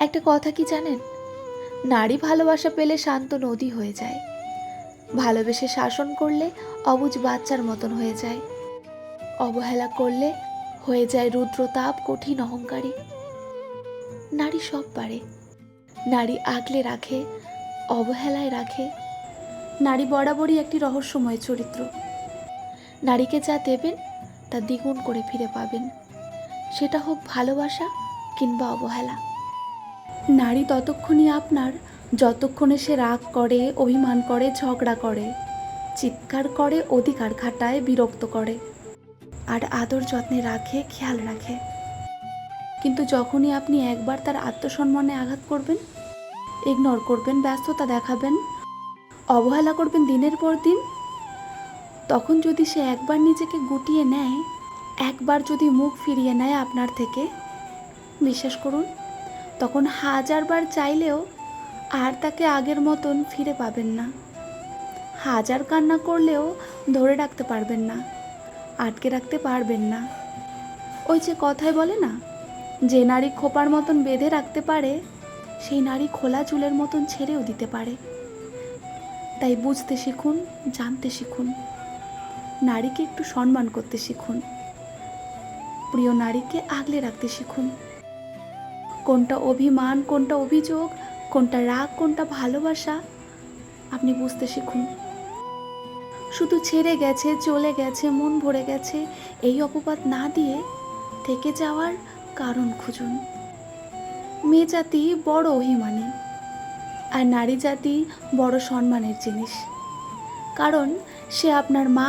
একটা কথা কি জানেন? নারী ভালোবাসা পেলে শান্ত নদী হয়ে যায়। ভালোবেসে শাসন করলে অবুজ বাচ্চার মতন হয়ে যায়। অবহেলা করলে হয়ে যায় রুদ্রতাপ, কঠিন অহংকারী। নারী সব পারে। নারী আগলে রাখে, অবহেলায় রাখে। নারী বরাবরই একটি রহস্যময় চরিত্র। নারীকে যা দেবেন, তা দ্বিগুণ করে ফিরে পাবেন। সেটা হোক ভালোবাসা কিংবা অবহেলা। নারী ততক্ষণই আপনার, যতক্ষণে সে রাগ করে, অভিমান করে, ঝগড়া করে, চিৎকার করে, অধিকার খাটায়, বিরক্ত করে। আর আদর যত্নে রাখে, খেয়াল রাখে। কিন্তু যখনই আপনি একবার তার আত্মসম্মানে আঘাত করবেন ইগনোর করবেন, ব্যস্ততা দেখাবেন, অবহেলা করবেন দিনের পর দিন, তখন যদি সে একবার নিজেকে গুটিয়ে নেয়, একবার যদি মুখ ফিরিয়ে নেয় আপনার থেকে, বিশ্বাস করুন তখন হাজারবার চাইলেও আর তাকে আগের মতন ফিরে পাবেন না। হাজার কান্না করলেও ধরে রাখতে পারবেন না, আটকে রাখতে পারবেন না। ওই যে কথায় বলে না, যে নারী খোপার মতন বেঁধে রাখতে পারে, সেই নারী খোলা চুলের মতন ছেড়েও দিতে পারে। তাই বুঝতে শিখুন, জানতে শিখুন। নারীকে একটু সম্মান করতে শিখুন। প্রিয় নারীকে আগলে রাখতে শিখুন। কোনটা অভিমান, কোনটা অভিযোগ, কোনটা রাগ, কোনটা ভালোবাসা, আপনি বুঝতে শিখুন। শুধু ছেড়ে গেছে, চলে গেছে, মন ভরে গেছে, এই অপবাদ না দিয়ে থেকে যাওয়ার কারণ খুঁজুন। মেয়ে জাতি বড় অভিমানী আর নারী জাতি বড় সম্মানের জিনিস। কারণ সে আপনার মা,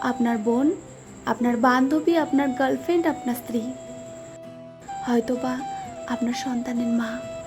আপনার বোন, আপনার বান্ধবী, আপনার গার্লফ্রেন্ড, আপনার স্ত্রী। হয়তোবা আপনার সন্তানের মা।